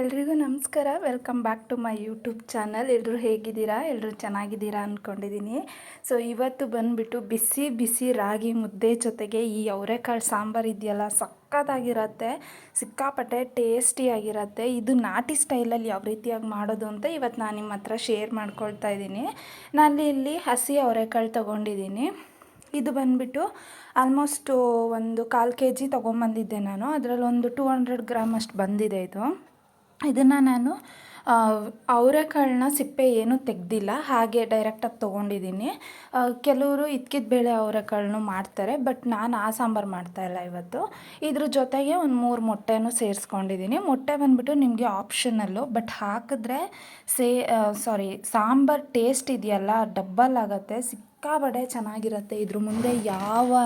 ಎಲ್ರಿಗೂ ನಮಸ್ಕಾರ. Welcome back to my YouTube channel ಎಲ್ಲರೂ ಹೇಗಿದ್ದೀರಾ? ಎಲ್ಲರೂ ಚೆನ್ನಾಗಿದ್ದೀರಾ ಅಂದ್ಕೊಂಡಿದ್ದೀನಿ ಸೊ ಇವತ್ತು ಬಂದುಬಿಟ್ಟು ಬಿಸಿ ಬಿಸಿ ರಾಗಿ ಮುದ್ದೆ ಜೊತೆಗೆ ಈ ಅವರೆಕಾಳು ಸಾಂಬಾರು ಇದೆಯಲ್ಲ, ಸಕ್ಕತ್ತಾಗಿರತ್ತೆ, ಸಿಕ್ಕಾಪಟ್ಟೆ ಟೇಸ್ಟಿಯಾಗಿರತ್ತೆ ಇದು ನಾಟಿ ಸ್ಟೈಲಲ್ಲಿ ಯಾವ ರೀತಿಯಾಗಿ ಮಾಡೋದು ಅಂತ ಇವತ್ತು ನಾನು ನಿಮ್ಮ ಹತ್ರ ಶೇರ್ ಮಾಡ್ಕೊಳ್ತಾ ಇದ್ದೀನಿ. ನಾನು ಇಲ್ಲಿ ಹಸಿ ಅವರೆಕಾಳು ತೊಗೊಂಡಿದ್ದೀನಿ ಇದು ಬಂದುಬಿಟ್ಟು ಆಲ್ಮೋಸ್ಟು ಒಂದು ಕಾಲು ಕೆ ಜಿ ತೊಗೊಂಬಂದಿದ್ದೆ ನಾನು. ಅದರಲ್ಲಿ ಒಂದು ಟೂ ಹಂಡ್ರೆಡ್ ಗ್ರಾಮ್ ಅಷ್ಟು ಬಂದಿದೆ ಇದು. ಇದನ್ನು ನಾನು ಅವರೆಕಾಳನ್ನ ಸಿಪ್ಪೆ ಏನೂ ತೆಗೆದಿಲ್ಲ, ಹಾಗೆ ಡೈರೆಕ್ಟಾಗಿ ತೊಗೊಂಡಿದ್ದೀನಿ ಕೆಲವರು ಇದ್ಕಿದ ಬೇಳೆ ಅವರೆಕಾಳನ್ನು ಮಾಡ್ತಾರೆ, ಬಟ್ ನಾನು ಆ ಸಾಂಬಾರು ಮಾಡ್ತಾಯಿಲ್ಲ ಇವತ್ತು. ಇದ್ರ ಜೊತೆಗೆ ಒಂದು ಮೂರು ಮೊಟ್ಟೆನೂ ಸೇರಿಸ್ಕೊಂಡಿದ್ದೀನಿ ಮೊಟ್ಟೆ ಬಂದುಬಿಟ್ಟು ನಿಮಗೆ ಆಪ್ಷನಲ್ಲು ಬಟ್ ಹಾಕಿದ್ರೆ ಸೇ ಸಾರಿ ಸಾಂಬಾರು ಟೇಸ್ಟ್ ಇದೆಯಲ್ಲ, ಡಬ್ಬಲ್ ಆಗುತ್ತೆ ಸಿಕ್ ಸಿಕ್ಕಾಪಟ್ಟೆ ಚೆನ್ನಾಗಿರುತ್ತೆ. ಇದ್ರ ಮುಂದೆ ಯಾವ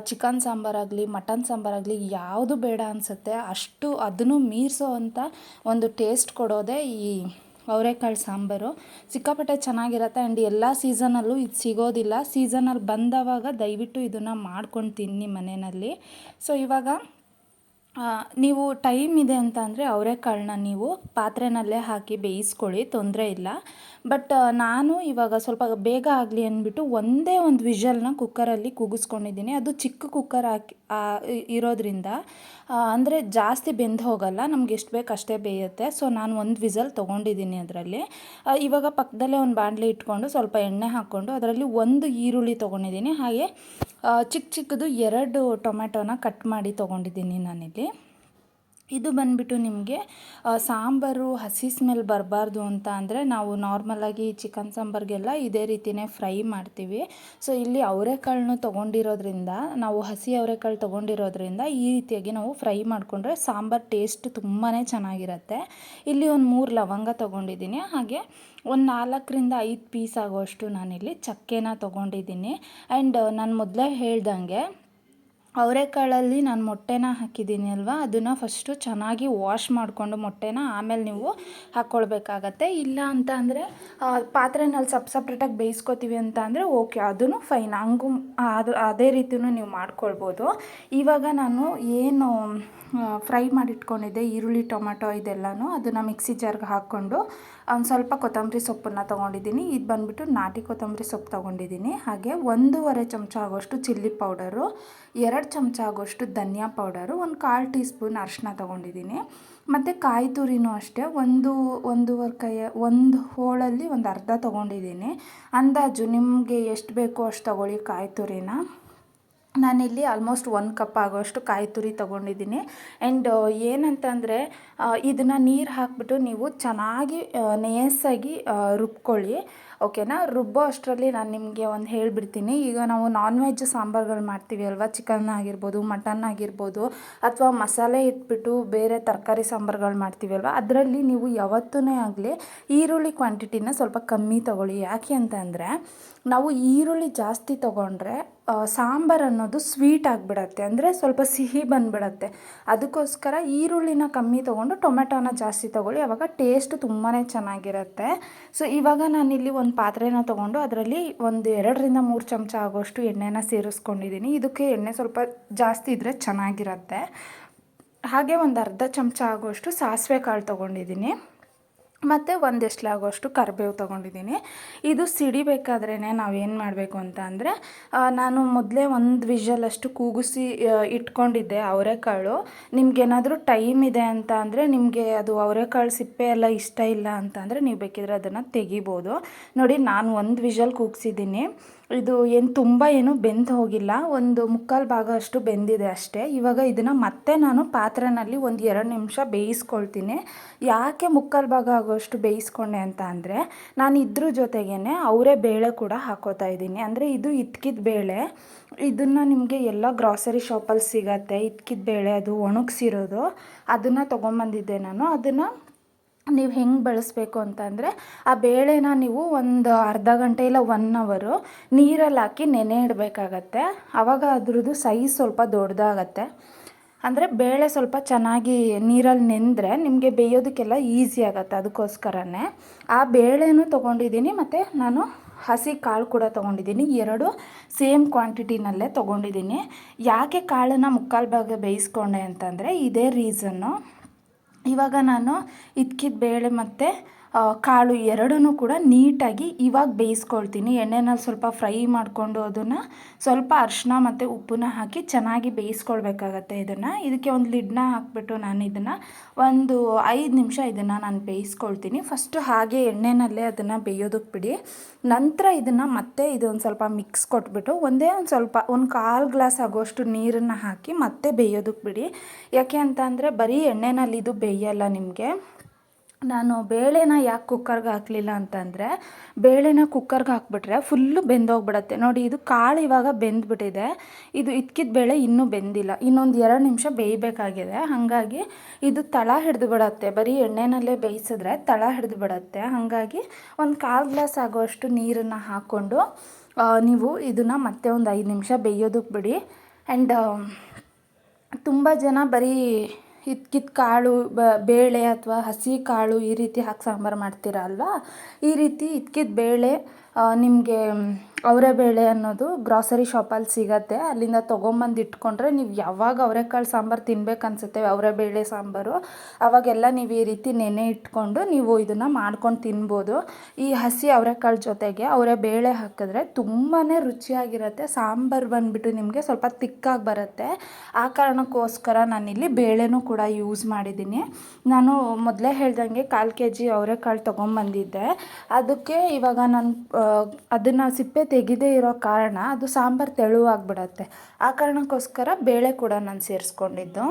ಚಿಕನ್ ಸಾಂಬಾರಾಗಲಿ, ಮಟನ್ ಸಾಂಬಾರಾಗಲಿ ಯಾವುದು ಬೇಡ ಅನಿಸುತ್ತೆ. ಅಷ್ಟು ಅದನ್ನು ಮೀರಿಸೋ ಅಂಥ ಒಂದು ಟೇಸ್ಟ್ ಕೊಡೋದೇ ಈ ಅವರೆಕಾಳು ಸಾಂಬಾರು. ಸಿಕ್ಕಾಪಟ್ಟೆ ಚೆನ್ನಾಗಿರುತ್ತೆ. ಆ್ಯಂಡ್ ಎಲ್ಲ ಸೀಸನಲ್ಲೂ ಇದು ಸಿಗೋದಿಲ್ಲ. ಸೀಸನಲ್ಲಿ ಬಂದವಾಗ ದಯವಿಟ್ಟು ಇದನ್ನು ಮಾಡ್ಕೊಂಡು ತಿನ್ನಿ ಮನೆಯಲ್ಲಿ. ಸೊ, ಇವಾಗ ನೀವು ಟೈಮ್ ಇದೆ ಅಂತ ಅಂದರೆ ಅವರೆಕಾಳನ್ನ ನೀವು ಪಾತ್ರೆನಲ್ಲೇ ಹಾಕಿ ಬೇಯಿಸ್ಕೊಳ್ಳಿ, ತೊಂದರೆ ಇಲ್ಲ. ಬಟ್ ನಾನು ಇವಾಗ ಸ್ವಲ್ಪ ಬೇಗ ಆಗಲಿ ಅಂದ್ಬಿಟ್ಟು ಒಂದೇ ಒಂದು ವಿಷಲ್ನ ಕುಕ್ಕರಲ್ಲಿ ಕೂಗಿಸ್ಕೊಂಡಿದ್ದೀನಿ. ಅದು ಚಿಕ್ಕ ಕುಕ್ಕರ್ ಹಾಕಿ ಇರೋದ್ರಿಂದ ಅಂದರೆ ಜಾಸ್ತಿ ಬೆಂದು ಹೋಗಲ್ಲ, ನಮ್ಗೆ ಎಷ್ಟು ಬೇಕು ಅಷ್ಟೇ ಬೇಯುತ್ತೆ. ಸೊ, ನಾನು ಒಂದು ವಿಸಲ್ ತೊಗೊಂಡಿದ್ದೀನಿ ಅದರಲ್ಲಿ. ಇವಾಗ ಪಕ್ಕದಲ್ಲೇ ಒಂದು ಬಾಣಲೆ ಇಟ್ಕೊಂಡು ಸ್ವಲ್ಪ ಎಣ್ಣೆ ಹಾಕ್ಕೊಂಡು ಅದರಲ್ಲಿ ಒಂದು ಈರುಳ್ಳಿ ತೊಗೊಂಡಿದ್ದೀನಿ. ಹಾಗೆ ಚಿಕ್ಕ ಚಿಕ್ಕದು ಎರಡು ಟೊಮೆಟೊನ ಕಟ್ ಮಾಡಿ ತೊಗೊಂಡಿದ್ದೀನಿ ನಾನಿಲ್ಲಿ. ಇದು ಬಂದುಬಿಟ್ಟು ನಿಮಗೆ ಸಾಂಬಾರು ಹಸಿ ಸ್ಮೆಲ್ ಬರಬಾರ್ದು ಅಂತ ಅಂದರೆ ನಾವು ನಾರ್ಮಲಾಗಿ ಚಿಕನ್ ಸಾಂಬಾರಿಗೆಲ್ಲ ಇದೇ ರೀತಿಯೇ ಫ್ರೈ ಮಾಡ್ತೀವಿ. ಸೊ ಇಲ್ಲಿ ಅವರೆಕಾಳನ್ನು ತೊಗೊಂಡಿರೋದ್ರಿಂದ, ನಾವು ಹಸಿ ಅವರೆಕಾಳು ತೊಗೊಂಡಿರೋದ್ರಿಂದ ಈ ರೀತಿಯಾಗಿ ನಾವು ಫ್ರೈ ಮಾಡಿಕೊಂಡ್ರೆ ಸಾಂಬಾರು ಟೇಸ್ಟ್ ತುಂಬಾ ಚೆನ್ನಾಗಿರುತ್ತೆ. ಇಲ್ಲಿ ಒಂದು ಮೂರು ಲವಂಗ ತೊಗೊಂಡಿದ್ದೀನಿ. ಹಾಗೆ ಒಂದು ನಾಲ್ಕರಿಂದ ಐದು ಪೀಸ್ ಆಗೋಷ್ಟು ನಾನಿಲ್ಲಿ ಚಕ್ಕೆನ ತೊಗೊಂಡಿದ್ದೀನಿ. ಆ್ಯಂಡ್ ನಾನು ಮೊದಲೇ ಹೇಳ್ದಂಗೆ ಅವರೆಕಾಳಲ್ಲಿ ನಾನು ಮೊಟ್ಟೆನ ಹಾಕಿದ್ದೀನಿ ಅಲ್ವಾ? ಅದನ್ನು ಫಸ್ಟು ಚೆನ್ನಾಗಿ ವಾಶ್ ಮಾಡಿಕೊಂಡು ಮೊಟ್ಟೆನ ಆಮೇಲೆ ನೀವು ಹಾಕ್ಕೊಳ್ಬೇಕಾಗತ್ತೆ ಇಲ್ಲ ಅಂತ ಅಂದರೆ ಪಾತ್ರೆನಲ್ಲಿ ಸಪ್ ಸಪ್ರೇಟಾಗಿ ಬೇಯಿಸ್ಕೊತೀವಿ ಅಂತ ಅಂದರೆ ಓಕೆ ಅದೂ ಫೈನ್. ಹಂಗೂ, ಅದು, ಅದೇ ರೀತಿಯೂ ನೀವು ಮಾಡ್ಕೊಳ್ಬೋದು. ಇವಾಗ ನಾನು ಏನು ಫ್ರೈ ಮಾಡಿಟ್ಕೊಂಡಿದ್ದೆ, ಈರುಳ್ಳಿ, ಟೊಮೆಟೊ ಇದೆಲ್ಲನೂ ಅದನ್ನು ಮಿಕ್ಸಿ ಜಾರ್ಗೆ ಹಾಕ್ಕೊಂಡು ಒಂದು ಸ್ವಲ್ಪ ಕೊತ್ತಂಬರಿ ಸೊಪ್ಪನ್ನು ತೊಗೊಂಡಿದ್ದೀನಿ. ಇದು ಬಂದುಬಿಟ್ಟು ನಾಟಿ ಕೊತ್ತಂಬರಿ ಸೊಪ್ಪು ತೊಗೊಂಡಿದ್ದೀನಿ. ಹಾಗೆ ಒಂದೂವರೆ ಚಮಚ ಆಗೋಷ್ಟು ಚಿಲ್ಲಿ ಪೌಡರು, ಎರಡು ಚಮಚ ಆಗೋಷ್ಟು ಧನಿಯಾ ಪೌಡರು, ಒಂದು ಕಾಲು ಟೀ ಸ್ಪೂನ್ ಅರಿಶಿನ ತೊಗೊಂಡಿದ್ದೀನಿ. ಮತ್ತು ಕಾಯಿ ತುರಿನೂ ಅಷ್ಟೇ, ಒಂದು, ಒಂದೂವರೆ ಕೈ, ಒಂದು ಹೋಳಲ್ಲಿ ಒಂದು ಅರ್ಧ ತೊಗೊಂಡಿದ್ದೀನಿ. ಅಂದಾಜು ನಿಮಗೆ ಎಷ್ಟು ಬೇಕೋ ಅಷ್ಟು ತೊಗೊಳ್ಳಿ ಕಾಯಿ ತುರಿನ. ನಾನಿಲ್ಲಿ ಆಲ್ಮೋಸ್ಟ್ ಒಂದು ಕಪ್ ಆಗೋಷ್ಟು ಕಾಯಿ ತುರಿ ತೊಗೊಂಡಿದ್ದೀನಿ. ಆ್ಯಂಡ್ ಏನಂತಂದರೆ ಇದನ್ನು ನೀರು ಹಾಕಿಬಿಟ್ಟು ನೀವು ಚೆನ್ನಾಗಿ ನೇಸಾಗಿ ರುಬ್ಕೊಳ್ಳಿ. ಓಕೆನಾ? ರುಬ್ಬೋ ಅಷ್ಟರಲ್ಲಿ ನಾನು ನಿಮಗೆ ಒಂದು ಹೇಳಿಬಿಡ್ತೀನಿ. ಈಗ ನಾವು ನಾನ್ ವೆಜ್ ಸಾಂಬಾರುಗಳು ಮಾಡ್ತೀವಿ ಅಲ್ವಾ? ಚಿಕನ್ ಆಗಿರ್ಬೋದು ಮಟನ್ ಆಗಿರ್ಬೋದು, ಅಥವಾ ಮಸಾಲೆ ಇಟ್ಬಿಟ್ಟು ಬೇರೆ ತರಕಾರಿ ಸಾಂಬಾರುಗಳು ಮಾಡ್ತೀವಿ ಅಲ್ವಾ? ಅದರಲ್ಲಿ ನೀವು ಯಾವತ್ತೂ ಆಗಲಿ ಈರುಳ್ಳಿ ಕ್ವಾಂಟಿಟಿನ ಸ್ವಲ್ಪ ಕಮ್ಮಿ ತೊಗೊಳ್ಳಿ. ಯಾಕೆ ಅಂತಂದರೆ ನಾವು ಈರುಳ್ಳಿ ಜಾಸ್ತಿ ತೊಗೊಂಡ್ರೆ ಸಾಂಬಾರು ಅನ್ನೋದು ಸ್ವೀಟ್ ಆಗಿಬಿಡತ್ತೆ. ಅಂದರೆ ಸ್ವಲ್ಪ ಸಿಹಿ ಬಂದುಬಿಡತ್ತೆ. ಅದಕ್ಕೋಸ್ಕರ ಈರುಳ್ಳಿನ ಕಮ್ಮಿ ತೊಗೊಂಡು ಟೊಮೆಟೊನ ಜಾಸ್ತಿ ತೊಗೊಳ್ಳಿ. ಅವಾಗ ಟೇಸ್ಟ್ ತುಂಬಾ ಚೆನ್ನಾಗಿರುತ್ತೆ. ಸೊ ಇವಾಗ ನಾನಿಲ್ಲಿ ಒಂದು ಪಾತ್ರೆನ ತೊಗೊಂಡು ಅದರಲ್ಲಿ ಒಂದು ಎರಡರಿಂದ ಮೂರು ಚಮಚ ಆಗೋಷ್ಟು ಎಣ್ಣೆನ ಸೇರಿಸ್ಕೊಂಡಿದ್ದೀನಿ. ಇದಕ್ಕೆ ಎಣ್ಣೆ ಸ್ವಲ್ಪ ಜಾಸ್ತಿ ಇದ್ದರೆ ಚೆನ್ನಾಗಿರತ್ತೆ. ಹಾಗೆ ಒಂದು ಅರ್ಧ ಚಮಚ ಆಗೋಷ್ಟು ಸಾಸಿವೆ ಕಾಳು ತೊಗೊಂಡಿದ್ದೀನಿ. ಮತ್ತು ಒಂದು ಎಸ್ಲಾಗುವಷ್ಟು ಕರಿಬೇವು ತೊಗೊಂಡಿದ್ದೀನಿ. ಇದು ಸಿಡಿಬೇಕಾದ್ರೇ ನಾವೇನು ಮಾಡಬೇಕು ಅಂತ ಅಂದರೆ ನಾನು ಮೊದಲೇ ಒಂದು ವಿಷಲಷ್ಟು ಕೂಗಿಸಿ ಇಟ್ಕೊಂಡಿದ್ದೆ ಅವರೆಕಾಳು. ನಿಮಗೇನಾದರೂ ಟೈಮ್ ಇದೆ ಅಂತ ಅಂದರೆ, ನಿಮಗೆ ಅದು ಅವರೆಕಾಳು ಸಿಪ್ಪೆ ಎಲ್ಲ ಇಷ್ಟ ಇಲ್ಲ ಅಂತ ಅಂದರೆ, ನೀವು ಬೇಕಿದ್ರೆ ಅದನ್ನು ತೆಗಿಬೋದು. ನೋಡಿ, ನಾನು ಒಂದು ವಿಷಲ್ ಕೂಗಿಸಿದ್ದೀನಿ. ಇದು ಏನು ತುಂಬ ಏನು ಬೆಂದು ಹೋಗಿಲ್ಲ. ಒಂದು ಮುಕ್ಕಾಲು ಭಾಗ ಅಷ್ಟು ಬೆಂದಿದೆ ಅಷ್ಟೇ. ಇವಾಗ ಇದನ್ನು ಮತ್ತೆ ನಾನು ಪಾತ್ರೆನಲ್ಲಿ ಒಂದು ಎರಡು ನಿಮಿಷ ಬೇಯಿಸ್ಕೊಳ್ತೀನಿ. ಯಾಕೆ ಮುಕ್ಕಾಲು ಭಾಗ ಆಗೋಷ್ಟು ಬೇಯಿಸ್ಕೊಂಡೆ ಅಂತ ಅಂದರೆ, ನಾನು ಇದ್ರ ಜೊತೆಗೇ ಅವರೇ ಬೇಳೆ ಕೂಡ ಹಾಕೋತಾ ಇದ್ದೀನಿ. ಅಂದರೆ ಇದು ಇತ್ಕಿದ ಬೇಳೆ. ಇದನ್ನು ನಿಮಗೆ ಎಲ್ಲ ಗ್ರಾಸರಿ ಶಾಪಲ್ಲಿ ಸಿಗತ್ತೆ. ಇತ್ಕಿದ ಬೇಳೆ ಅದು ಒಣಗಿಸಿರೋದು. ಅದನ್ನು ತೊಗೊಂಬಂದಿದ್ದೆ ನಾನು. ಅದನ್ನು ನೀವು ಹೆಂಗೆ ಬಳಸಬೇಕು ಅಂತಂದರೆ, ಆ ಬೇಳೆನ ನೀವು ಒಂದು ಅರ್ಧ ಗಂಟೆ ಇಲ್ಲ ಒನ್ ಅವರು ನೀರಲ್ಲಿ ಹಾಕಿ ನೆನೆ ಇಡಬೇಕಾಗತ್ತೆ. ಆವಾಗ ಅದ್ರದ್ದು ಸೈಜ್ ಸ್ವಲ್ಪ ದೊಡ್ಡದಾಗತ್ತೆ. ಅಂದರೆ ಬೇಳೆ ಸ್ವಲ್ಪ ಚೆನ್ನಾಗಿ ನೀರಲ್ಲಿ ನೆಂದರೆ ನಿಮಗೆ ಬೇಯೋದಕ್ಕೆಲ್ಲ ಈಸಿ ಆಗುತ್ತೆ ಅದಕ್ಕೋಸ್ಕರನೇ. ಆ ಬೇಳೆನೂ ತೊಗೊಂಡಿದ್ದೀನಿ ಮತ್ತು ನಾನು ಹಸಿ ಕಾಳು ಕೂಡ ತೊಗೊಂಡಿದ್ದೀನಿ. ಎರಡು ಸೇಮ್ ಕ್ವಾಂಟಿಟಿನಲ್ಲೇ ತೊಗೊಂಡಿದ್ದೀನಿ. ಯಾಕೆ ಕಾಳನ್ನು ಮುಕ್ಕಾಲು ಭಾಗ ಬೇಯಿಸ್ಕೊಂಡೆ ಅಂತಂದರೆ ಇದೇ ರೀಸನ್ನು ಇವಾಗ ನಾನು ಇದ್ಕಿದ ಬೇಳೆ ಮತ್ತು ಕಾಳು ಎರಡನ್ನೂ ಕೂಡ ನೀಟಾಗಿ ಇವಾಗ ಬೇಯಿಸ್ಕೊಳ್ತೀನಿ. ಎಣ್ಣೆನಲ್ಲಿ ಸ್ವಲ್ಪ ಫ್ರೈ ಮಾಡಿಕೊಂಡು ಅದನ್ನು ಸ್ವಲ್ಪ ಅರಿಶಿನ ಮತ್ತು ಉಪ್ಪನ್ನ ಹಾಕಿ ಚೆನ್ನಾಗಿ ಬೇಯಿಸ್ಕೊಳ್ಬೇಕಾಗತ್ತೆ ಇದನ್ನು. ಇದಕ್ಕೆ ಒಂದು ಲಿಡ್ನ ಹಾಕ್ಬಿಟ್ಟು ನಾನು ಇದನ್ನು ಒಂದು ಐದು ನಿಮಿಷ ಇದನ್ನು ನಾನು ಬೇಯಿಸ್ಕೊಳ್ತೀನಿ. ಫಸ್ಟು ಹಾಗೆ ಎಣ್ಣೆನಲ್ಲೇ ಅದನ್ನು ಬೇಯೋದಕ್ಕೆ ಬಿಡಿ. ನಂತರ ಇದನ್ನು ಮತ್ತೆ ಇದೊಂದು ಸ್ವಲ್ಪ ಮಿಕ್ಸ್ ಕೊಟ್ಬಿಟ್ಟು ಒಂದೇ ಒಂದು ಸ್ವಲ್ಪ ಒಂದು ಕಾಲು ಗ್ಲಾಸ್ ಆಗೋಷ್ಟು ನೀರನ್ನು ಹಾಕಿ ಮತ್ತೆ ಬೇಯೋದಕ್ಕೆ ಬಿಡಿ. ಯಾಕೆ ಅಂತ ಅಂದರೆ ಬರೀ ಎಣ್ಣೆನಲ್ಲಿ ಇದು ಬೇಯಲ್ಲ ನಿಮಗೆ. ನಾನು ಬೇಳೆನ ಯಾಕೆ ಕುಕ್ಕರ್ಗೆ ಹಾಕಲಿಲ್ಲ ಅಂತಂದರೆ, ಬೇಳೆನ ಕುಕ್ಕರ್ಗೆ ಹಾಕ್ಬಿಟ್ರೆ ಫುಲ್ಲು ಬೆಂದೋಗ್ಬಿಡತ್ತೆ. ನೋಡಿ, ಇದು ಕಾಳು ಇವಾಗ ಬೆಂದ್ಬಿಟ್ಟಿದೆ. ಇದು ಇದ್ಕಿದ ಬೇಳೆ ಇನ್ನೂ ಬೆಂದಿಲ್ಲ. ಇನ್ನೊಂದು ಎರಡು ನಿಮಿಷ ಬೇಯಬೇಕಾಗಿದೆ. ಹಾಗಾಗಿ ಇದು ತಳ ಹಿಡಿದು ಬಿಡತ್ತೆ ಬರೀ ಎಣ್ಣೆನಲ್ಲೇ ಬೇಯಿಸಿದ್ರೆ ತಳ ಹಿಡಿದು ಬಿಡತ್ತೆ ಹಾಗಾಗಿ ಒಂದು ಕಾಲು ಗ್ಲಾಸ್ ಆಗೋಷ್ಟು ನೀರನ್ನು ಹಾಕ್ಕೊಂಡು ನೀವು ಇದನ್ನು ಮತ್ತೆ ಒಂದು ಐದು ನಿಮಿಷ ಬೇಯೋದಕ್ಕೆ ಬಿಡಿ. ಆ್ಯಂಡ್ ತುಂಬ ಜನ ಬರೀ ಇದ್ಕಿದ ಕಾಳು ಬ, ಬೇಳೆ ಅಥವಾ ಹಸಿ ಕಾಳು ಈ ರೀತಿ ಹಾಕಿ ಸಾಂಬಾರು ಮಾಡ್ತೀರ ಅಲ್ವಾ? ಈ ರೀತಿ ಇದ್ಕಿದ ಬೇಳೆ ನಿಮಗೆ ಅವರೆಬೇಳೆ ಅನ್ನೋದು ಗ್ರಾಸರಿ ಶಾಪಲ್ಲಿ ಸಿಗತ್ತೆ. ಅಲ್ಲಿಂದ ತೊಗೊಂಬಂದು ಇಟ್ಕೊಂಡ್ರೆ ನೀವು ಯಾವಾಗ ಅವರೆಕಾಳು ಸಾಂಬಾರು ತಿನ್ಬೇಕು ಅನ್ಸುತ್ತೆ ಅವರೆಬೇಳೆ ಸಾಂಬಾರು. ಅವಾಗೆಲ್ಲ ನೀವು ಈ ರೀತಿ ನೆನೆ ಇಟ್ಕೊಂಡು ನೀವು ಇದನ್ನು ಮಾಡ್ಕೊಂಡು ತಿನ್ಬೋದು. ಈ ಹಸಿ ಅವರೆಕಾಳು ಜೊತೆಗೆ ಅವರೆ ಬೇಳೆ ಹಾಕಿದ್ರೆ ತುಂಬಾ ರುಚಿಯಾಗಿರುತ್ತೆ. ಸಾಂಬಾರು ಬಂದುಬಿಟ್ಟು ನಿಮಗೆ ಸ್ವಲ್ಪ ತಿಕ್ಕಾಗಿ ಬರುತ್ತೆ. ಆ ಕಾರಣಕ್ಕೋಸ್ಕರ ನಾನಿಲ್ಲಿ ಬೇಳೆನೂ ಕೂಡ ಯೂಸ್ ಮಾಡಿದ್ದೀನಿ. ನಾನು ಮೊದಲೇ ಹೇಳ್ದಂಗೆ ಕಾಲು ಕೆ ಜಿ ಅವರೆಕಾಳು ತೊಗೊಂಬಂದಿದ್ದೆ. ಅದಕ್ಕೆ ಇವಾಗ ನಾನು ಅದನ್ನು ಸಿಪ್ಪೆ ತೆಗೆದೇ ಇರೋ ಕಾರಣ ಅದು ಸಾಂಬಾರು ತೆಳುವಾಗ್ಬಿಡತ್ತೆ. ಆ ಕಾರಣಕ್ಕೋಸ್ಕರ ಬೇಳೆ ಕೂಡ ನಾನು ಸೇರಿಸ್ಕೊಂಡಿದ್ದು.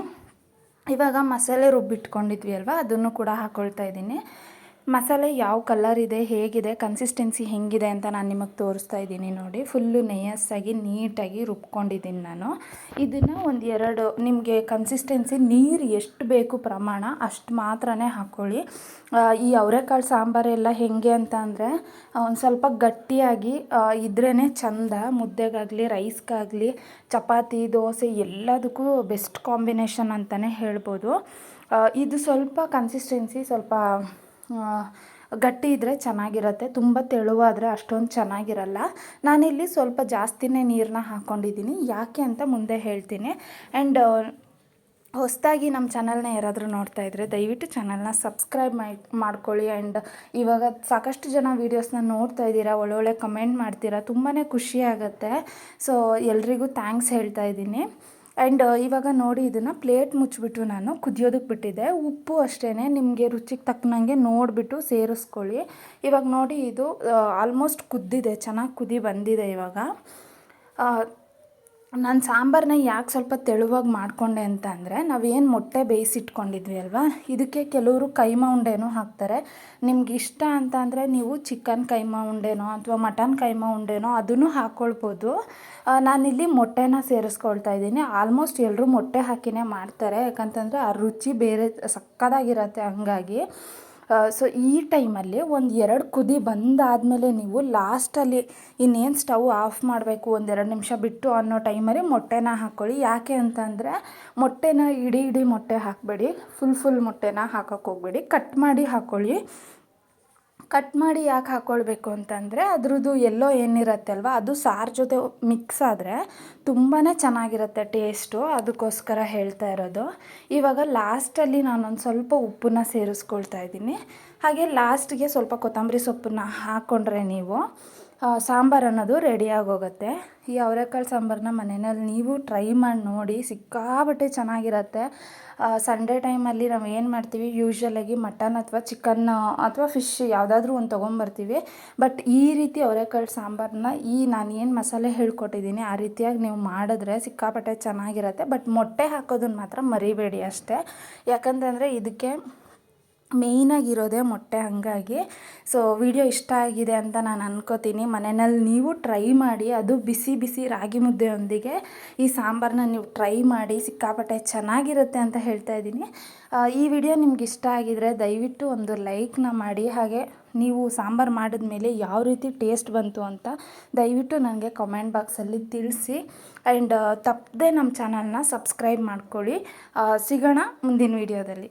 ಇವಾಗ ಮಸಾಲೆ ರುಬ್ಬಿಟ್ಕೊಂಡಿದ್ವಿ ಅಲ್ವಾ? ಅದನ್ನು ಕೂಡ ಹಾಕ್ಕೊಳ್ತಾ ಇದ್ದೀನಿ. ಮಸಾಲೆ ಯಾವ ಕಲರ್ ಇದೆ, ಹೇಗಿದೆ ಕನ್ಸಿಸ್ಟೆನ್ಸಿ ಹೆಂಗಿದೆ ಅಂತ ನಾನು ನಿಮಗೆ ತೋರಿಸ್ತಾ ಇದ್ದೀನಿ ನೋಡಿ. ಫುಲ್ಲು ನೇಯಸ್ಸಾಗಿ ನೀಟಾಗಿ ರುಬ್ಕೊಂಡಿದ್ದೀನಿ ನಾನು. ಇದನ್ನು ಒಂದು ಎರಡು, ನಿಮಗೆ ಕನ್ಸಿಸ್ಟೆನ್ಸಿ ನೀರು ಎಷ್ಟು ಬೇಕು ಪ್ರಮಾಣ ಅಷ್ಟು ಮಾತ್ರನೇ ಹಾಕ್ಕೊಳ್ಳಿ ಈ ಅವರೆಕಾಳು ಸಾಂಬಾರೆಲ್ಲ ಹೇಗೆ ಅಂತ ಅಂದರೆ ಒಂದು ಸ್ವಲ್ಪ ಗಟ್ಟಿಯಾಗಿ ಇದ್ರೇ ಚಂದ, ಮುದ್ದೆಗಾಗಲಿ, ರೈಸ್ಗಾಗಲಿ, ಚಪಾತಿ, ದೋಸೆ ಎಲ್ಲದಕ್ಕೂ ಬೆಸ್ಟ್ ಕಾಂಬಿನೇಷನ್ ಅಂತಲೇ ಹೇಳ್ಬೋದು. ಇದು ಸ್ವಲ್ಪ ಕನ್ಸಿಸ್ಟೆನ್ಸಿ ಸ್ವಲ್ಪ ಗಟ್ಟಿ ಇದ್ದರೆ ಚೆನ್ನಾಗಿರತ್ತೆ, ತುಂಬ ತೆಳುವಾದರೆ ಅಷ್ಟೊಂದು ಚೆನ್ನಾಗಿರಲ್ಲ. ನಾನಿಲ್ಲಿ ಸ್ವಲ್ಪ ಜಾಸ್ತಿನೇ ನೀರನ್ನ ಹಾಕ್ಕೊಂಡಿದ್ದೀನಿ ಯಾಕೆ ಅಂತ ಮುಂದೆ ಹೇಳ್ತೀನಿ. ಆ್ಯಂಡ್ ಹೊಸದಾಗಿ ನಮ್ಮ ಚಾನಲ್ನ ಯಾರಾದರೂ ನೋಡ್ತಾ ಇದ್ದರೆ ದಯವಿಟ್ಟು ಚಾನಲ್ನ ಸಬ್ಸ್ಕ್ರೈಬ್ ಮಾಡಿ ಮಾಡ್ಕೊಳ್ಳಿ. ಆ್ಯಂಡ್ ಇವಾಗ ಸಾಕಷ್ಟು ಜನ ವೀಡಿಯೋಸ್ನ ನೋಡ್ತಾ ಇದ್ದೀರಾ, ಒಳ್ಳೊಳ್ಳೆ ಕಮೆಂಟ್ ಮಾಡ್ತೀರಾ ತುಂಬಾ ಖುಷಿ ಸೊ, ಎಲ್ರಿಗೂ ಥ್ಯಾಂಕ್ಸ್ ಹೇಳ್ತಾ ಇದ್ದೀನಿ. ಆ್ಯಂಡ್ ಇವಾಗ ನೋಡಿ ಇದನ್ನು ಪ್ಲೇಟ್ ಮುಚ್ಚಿಬಿಟ್ಟು ನಾನು ಕುದಿಯೋದಕ್ಕೆ ಬಿಟ್ಟಿದ್ದೆ. ಉಪ್ಪು ಅಷ್ಟೇ ನಿಮಗೆ ರುಚಿಗೆ ತಕ್ಕನಂಗೆ ನೋಡಿಬಿಟ್ಟು ಸೇರಿಸ್ಕೊಳ್ಳಿ. ಇವಾಗ ನೋಡಿ ಇದು ಆಲ್ಮೋಸ್ಟ್ ಕುದ್ದಿದೆ ಚೆನ್ನಾಗಿ ಕುದಿ ಬಂದಿದೆ ಇವಾಗ. ಆ, ನಾನು ಸಾಂಬಾರನ್ನ ಯಾಕೆ ಸ್ವಲ್ಪ ತೆಳುವಾಗಿ ಮಾಡಿಕೊಂಡೆ ಅಂತ ಅಂದರೆ ನಾವೇನು ಮೊಟ್ಟೆ ಬೇಯಿಸಿಟ್ಕೊಂಡಿದ್ವಿ ಅಲ್ವಾ? ಇದಕ್ಕೆ ಕೆಲವರು ಕೈಮಾ ಉಂಡೆನೂ ಹಾಕ್ತಾರೆ. ನಿಮ್ಗೆ ಇಷ್ಟ ಅಂತ ಅಂದರೆ ನೀವು ಚಿಕನ್ ಕೈಮಾ ಉಂಡೆನೋ ಅಥವಾ ಮಟನ್ ಕೈಮಾ ಉಂಡೆನೋ ಅದನ್ನು ಹಾಕ್ಕೊಳ್ಬೋದು ನಾನಿಲ್ಲಿ ಮೊಟ್ಟೆನ ಸೇರಿಸ್ಕೊಳ್ತಾ ಇದ್ದೀನಿ. ಆಲ್ಮೋಸ್ಟ್ ಎಲ್ಲರೂ ಮೊಟ್ಟೆ ಹಾಕಿನೇ ಮಾಡ್ತಾರೆ. ಯಾಕಂತಂದರೆ ಆ ರುಚಿ ಬೇರೆ ಸಕ್ಕದಾಗಿರತ್ತೆ ಹಂಗಾಗಿ. ಸೊ ಈ ಟೈಮಲ್ಲಿ ಒಂದು ಎರಡು ಕುದಿ ಬಂದಾದಮೇಲೆ ನೀವು ಲಾಸ್ಟಲ್ಲಿ ಇನ್ನೇನು ಸ್ಟವ್ ಆಫ್ ಮಾಡಬೇಕು ಒಂದೆರಡು ನಿಮಿಷ ಬಿಟ್ಟು ಅನ್ನೋ ಟೈಮಲ್ಲಿ ಮೊಟ್ಟೆನ ಹಾಕ್ಕೊಳ್ಳಿ ಯಾಕೆ ಅಂತಂದರೆ ಮೊಟ್ಟೆನ ಇಡೀ ಇಡೀ ಮೊಟ್ಟೆ ಹಾಕಬೇಡಿ. ಫುಲ್ ಫುಲ್ ಮೊಟ್ಟೆನ ಹಾಕೋಕ್ಕೆ ಹೋಗ್ಬೇಡಿ. ಕಟ್ ಮಾಡಿ ಹಾಕ್ಕೊಳ್ಳಿ ಕಟ್ ಮಾಡಿ ಯಾಕೆ ಹಾಕ್ಕೊಳ್ಬೇಕು ಅಂತಂದರೆ ಅದ್ರದ್ದು ಎಲ್ಲೋ ಏನಿರುತ್ತೆ ಅಲ್ವಾ ಅದು ಸಾರು ಜೊತೆ ಮಿಕ್ಸ್ ಆದರೆ ತುಂಬಾ ಚೆನ್ನಾಗಿರುತ್ತೆ ಟೇಸ್ಟು ಅದಕ್ಕೋಸ್ಕರ ಹೇಳ್ತಾ ಇರೋದು. ಇವಾಗ ಲಾಸ್ಟಲ್ಲಿ ನಾನೊಂದು ಸ್ವಲ್ಪ ಉಪ್ಪನ್ನ ಸೇರಿಸ್ಕೊಳ್ತಾ ಇದ್ದೀನಿ. ಹಾಗೆ ಲಾಸ್ಟ್ಗೆ ಸ್ವಲ್ಪ ಕೊತ್ತಂಬರಿ ಸೊಪ್ಪನ್ನ ಹಾಕ್ಕೊಂಡ್ರೆ ನೀವು ಸಾಂಬಾರು ಅನ್ನೋದು ರೆಡಿಯಾಗಿ ಹೋಗುತ್ತೆ ಈ ಅವರೆಕಾಳು ಸಾಂಬಾರನ್ನ ಮನೆಯಲ್ಲಿ ನೀವು ಟ್ರೈ ಮಾಡಿ ನೋಡಿ ಸಿಕ್ಕಾಬಟ್ಟೆ ಚೆನ್ನಾಗಿರತ್ತೆ. ಸಂಡೇ ಟೈಮಲ್ಲಿ ನಾವು ಏನು ಮಾಡ್ತೀವಿ ಯೂಶ್ವಲಾಗಿ ಮಟನ್ ಅಥವಾ ಚಿಕನ್ ಅಥವಾ ಫಿಶ್ ಯಾವುದಾದ್ರೂ ಒಂದು ತೊಗೊಂಬರ್ತೀವಿ. ಬಟ್ ಈ ರೀತಿ ಅವರೆಕಾಳು ಸಾಂಬಾರನ್ನ ಈ ನಾನು ಏನು ಮಸಾಲೆ ಹೇಳ್ಕೊಟ್ಟಿದ್ದೀನಿ, ಆ ರೀತಿಯಾಗಿ ನೀವು ಮಾಡಿದ್ರೆ ಸಿಕ್ಕಾಪಟ್ಟೆ ಚೆನ್ನಾಗಿರತ್ತೆ. ಬಟ್ ಮೊಟ್ಟೆ ಹಾಕೋದನ್ನು ಮಾತ್ರ ಮರಿಬೇಡಿ ಅಷ್ಟೇ. ಯಾಕಂತಂದರೆ ಇದಕ್ಕೆ ಮೇಯ್ನಾಗಿರೋದೇ ಮೊಟ್ಟೆ ಹಾಗಾಗಿ. ಸೊ ವಿಡಿಯೋ ಇಷ್ಟ ಆಗಿದೆ ಅಂತ ನಾನು ಅನ್ಕೋತೀನಿ. ಮನೆಯಲ್ಲಿ ನೀವು ಟ್ರೈ ಮಾಡಿ, ಅದು ಬಿಸಿ ಬಿಸಿ ರಾಗಿ ಮುದ್ದೆಯೊಂದಿಗೆ ಈ ಸಾಂಬಾರನ್ನ ನೀವು ಟ್ರೈ ಮಾಡಿ, ಸಿಕ್ಕಾಪಟ್ಟೆ ಚೆನ್ನಾಗಿರುತ್ತೆ ಅಂತ ಹೇಳ್ತಾ ಇದ್ದೀನಿ. ಈ ವಿಡಿಯೋ ನಿಮ್ಗೆ ಇಷ್ಟ ಆಗಿದರೆ ದಯವಿಟ್ಟು ಒಂದು ಲೈಕ್ನ ಮಾಡಿ. ಹಾಗೆ ನೀವು ಸಾಂಬಾರು ಮಾಡಿದ ಮೇಲೆ ಯಾವ ರೀತಿ ಟೇಸ್ಟ್ ಬಂತು ಅಂತ ದಯವಿಟ್ಟು ನನಗೆ ಕಮೆಂಟ್ ಬಾಕ್ಸಲ್ಲಿ ತಿಳಿಸಿ. ಆ್ಯಂಡ್ ತಪ್ಪದೆ ನಮ್ಮ ಚಾನಲ್ನ ಸಬ್ಸ್ಕ್ರೈಬ್ ಮಾಡ್ಕೊಳ್ಳಿ. ಸಿಗೋಣ ಮುಂದಿನ ವಿಡಿಯೋದಲ್ಲಿ